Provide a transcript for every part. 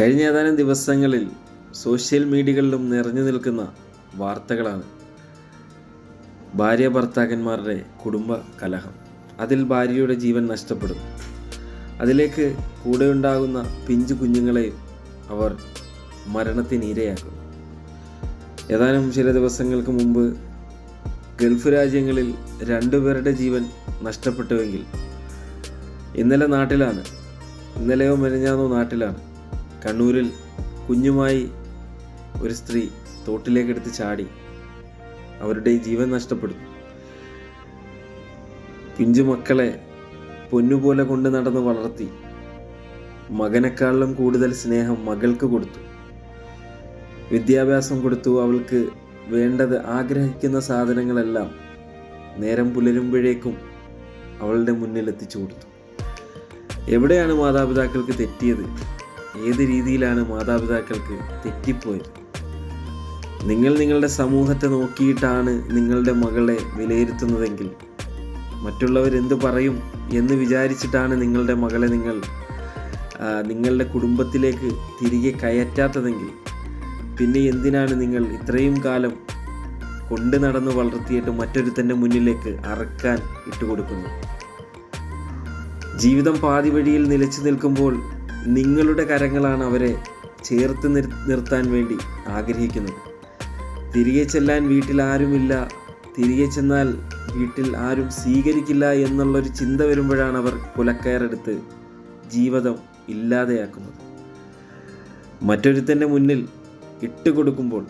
കഴിഞ്ഞ ഏതാനും ദിവസങ്ങളിൽ സോഷ്യൽ മീഡിയകളിലും നിറഞ്ഞു നിൽക്കുന്ന വാർത്തകളാണ്. ഭാര്യ ഭർത്താക്കന്മാരുടെ കുടുംബ കലഹം. അതിൽ ഭാര്യയുടെ ജീവൻ നഷ്ടപ്പെടും. അതിലേക്ക് കൂടെ ഉണ്ടാകുന്ന പിഞ്ചു കുഞ്ഞുങ്ങളെയും അവർ മരണത്തിനിരയാക്കും. ഏതാനും ചില ദിവസങ്ങൾക്ക് മുമ്പ് ഗൾഫ് രാജ്യങ്ങളിൽ രണ്ടുപേരുടെ ജീവൻ നഷ്ടപ്പെട്ടുവെങ്കിൽ ഇന്നലെ നാട്ടിലാണ്. ഇന്നലെയോ മെനഞ്ഞാന്നോ നാട്ടിലാണ്. കണ്ണൂരിൽ കുഞ്ഞുമായി ഒരു സ്ത്രീ തോട്ടിലേക്കെടുത്ത് ചാടി. അവരുടെ ജീവൻ നഷ്ടപ്പെടുന്നു. പിഞ്ചു മക്കളെ പൊന്നുപോലെ കൊണ്ട് നടന്ന് വളർത്തി. മകനെക്കാളിലും കൂടുതൽ സ്നേഹം മകൾക്ക് കൊടുത്തു. വിദ്യാഭ്യാസം കൊടുത്തു. അവൾക്ക് വേണ്ടത് ആഗ്രഹിക്കുന്ന സാധനങ്ങളെല്ലാം നേരം പുലരുമ്പോഴേക്കും അവളുടെ മുന്നിൽ എത്തിച്ചു കൊടുത്തു. എവിടെയാണ് മാതാപിതാക്കൾക്ക് തെറ്റിയത്? ഏത് രീതിയിലാണ് മാതാപിതാക്കൾക്ക് തെറ്റിപ്പോയത്? നിങ്ങൾ നിങ്ങളുടെ സമൂഹത്തെ നോക്കിയിട്ടാണ് നിങ്ങളുടെ മകളെ വിലയിരുത്തുന്നതെങ്കിൽ മറ്റുള്ളവർ എന്ത് പറയും എന്ന് വിചാരിച്ചിട്ടാണ് നിങ്ങളുടെ മകളെ നിങ്ങൾ നിങ്ങളുടെ കുടുംബത്തിലേക്ക് തിരികെ കയറ്റാത്തതെങ്കിൽ പിന്നെ എന്തിനാണ് നിങ്ങൾ ഇത്രയും കാലം കൊണ്ടു നടന്ന് വളർത്തിയിട്ട് മറ്റൊരുത്തന്റെ മുന്നിലേക്ക് അറക്കാൻ ഇട്ടുകൊടുക്കുന്നത്? ജീവിതം പാതി വഴിയിൽ നിലച്ചു നിൽക്കുമ്പോൾ നിങ്ങളുടെ കരങ്ങളാണ് അവരെ ചേർത്ത് നിർ നിർത്താൻ വേണ്ടി ആഗ്രഹിക്കുന്നത്. തിരികെ ചെല്ലാൻ വീട്ടിൽ ആരുമില്ല. തിരികെ ചെന്നാൽ വീട്ടിൽ ആരും സ്വീകരിക്കില്ല എന്നുള്ളൊരു ചിന്ത വരുമ്പോഴാണ് അവർ കുലക്കയറെടുത്ത് ജീവിതം ഇല്ലാതെയാക്കുന്നത്. മറ്റൊരുത്തന്റെ മുന്നിൽ ഇട്ടുകൊടുക്കുമ്പോൾ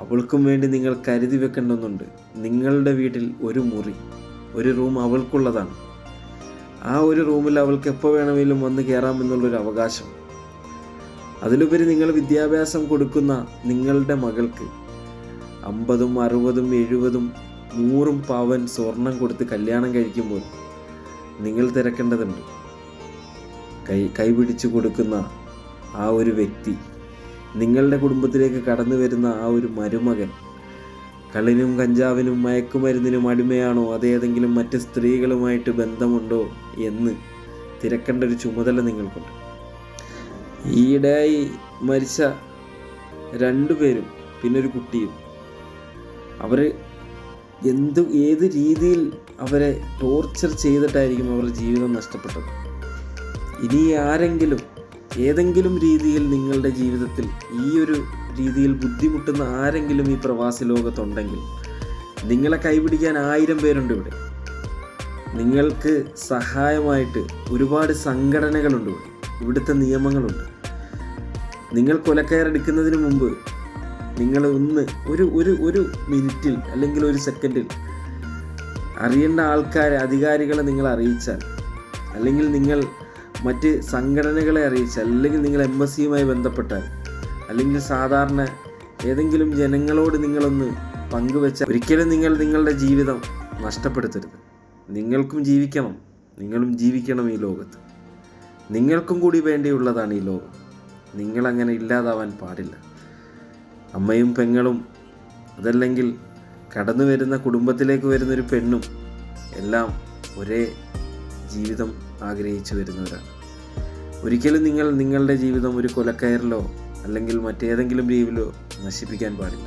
അവൾക്കും വേണ്ടി നിങ്ങൾ കരുതി വെക്കേണ്ടതുണ്ട്. നിങ്ങളുടെ വീട്ടിൽ ഒരു മുറി ഒരു റൂം അവൾക്കുള്ളതാണ്. ആ ഒരു റൂമിൽ അവൾക്ക് എപ്പോൾ വേണമെങ്കിലും വന്ന് കയറാമെന്നുള്ളൊരു അവകാശം. അതിലുപരി നിങ്ങൾ വിദ്യാഭ്യാസം കൊടുക്കുന്ന നിങ്ങളുടെ മകൾക്ക് അമ്പതും അറുപതും എഴുപതും നൂറും പവൻ സ്വർണം കൊടുത്ത് കല്യാണം കഴിക്കുമ്പോൾ നിങ്ങൾ തിരക്കേണ്ടതുണ്ട്. കൈ കൈപിടിച്ച് കൊടുക്കുന്ന ആ ഒരു വ്യക്തി നിങ്ങളുടെ കുടുംബത്തിലേക്ക് കടന്നു വരുന്ന ആ ഒരു മരുമകൻ കള്ളിനും കഞ്ചാവിനും മയക്കുമരുന്നിനും അടിമയാണോ? അതേതെങ്കിലും മറ്റ് സ്ത്രീകളുമായിട്ട് ബന്ധമുണ്ടോ എന്ന് തിരക്കേണ്ട ഒരു ചുമതല നിങ്ങൾക്കുണ്ട്. ഈയിടെയായി മരിച്ച രണ്ടുപേരും പിന്നെ ഒരു കുട്ടിയും. അവർ എന്ത് ഏത് രീതിയിൽ അവരെ ടോർച്ചർ ചെയ്തിട്ടായിരിക്കും അവരുടെ ജീവിതം നഷ്ടപ്പെട്ടത്? ഇനി ആരെങ്കിലും ഏതെങ്കിലും രീതിയിൽ നിങ്ങളുടെ ജീവിതത്തിൽ ഈ ഒരു രീതിയിൽ ബുദ്ധിമുട്ടുന്ന ആരെങ്കിലും ഈ പ്രവാസി ലോകത്തുണ്ടെങ്കിൽ നിങ്ങളെ കൈപിടിക്കാൻ ആയിരം പേരുണ്ട് ഇവിടെ. നിങ്ങൾക്ക് സഹായമായിട്ട് ഒരുപാട് സംഘടനകളുണ്ട് ഇവിടെ. ഇവിടുത്തെ നിയമങ്ങളുണ്ട്. നിങ്ങൾ കൊലക്കയറെടുക്കുന്നതിന് മുമ്പ് നിങ്ങൾ ഒന്ന് ഒരു ഒരു ഒരു മിനിറ്റിൽ അല്ലെങ്കിൽ ഒരു സെക്കൻഡിൽ അറിയേണ്ട ആൾക്കാരെ അധികാരികളെ നിങ്ങൾ അറിയിച്ചാൽ അല്ലെങ്കിൽ നിങ്ങൾ മറ്റ് സംഘടനകളെ അറിയിച്ചാൽ അല്ലെങ്കിൽ നിങ്ങൾ എംബസിയുമായി ബന്ധപ്പെട്ടാൽ അല്ലെങ്കിൽ സാധാരണ ഏതെങ്കിലും ജനങ്ങളോട് നിങ്ങളൊന്ന് പങ്കുവെച്ചാൽ ഒരിക്കലും നിങ്ങൾ നിങ്ങളുടെ ജീവിതം നഷ്ടപ്പെടുത്തരുത്. നിങ്ങൾക്കും ജീവിക്കണം. നിങ്ങളും ജീവിക്കണം ഈ ലോകത്ത്. നിങ്ങൾക്കും കൂടി വേണ്ടിയുള്ളതാണ് ഈ ലോകം. നിങ്ങളങ്ങനെ ഇല്ലാതാവാൻ പാടില്ല. അമ്മയും പെങ്ങളും അതല്ലെങ്കിൽ കടന്നു വരുന്ന കുടുംബത്തിലേക്ക് വരുന്നൊരു പെണ്ണും എല്ലാം ഒരേ ജീവിതം ആഗ്രഹിച്ചു വരുന്നവരാണ്. ഒരിക്കലും നിങ്ങൾ നിങ്ങളുടെ ജീവിതം ഒരു കൊലക്കയറിലോ അല്ലെങ്കിൽ മറ്റേതെങ്കിലും രീതിയിലോ നശിപ്പിക്കാൻ പാടില്ല.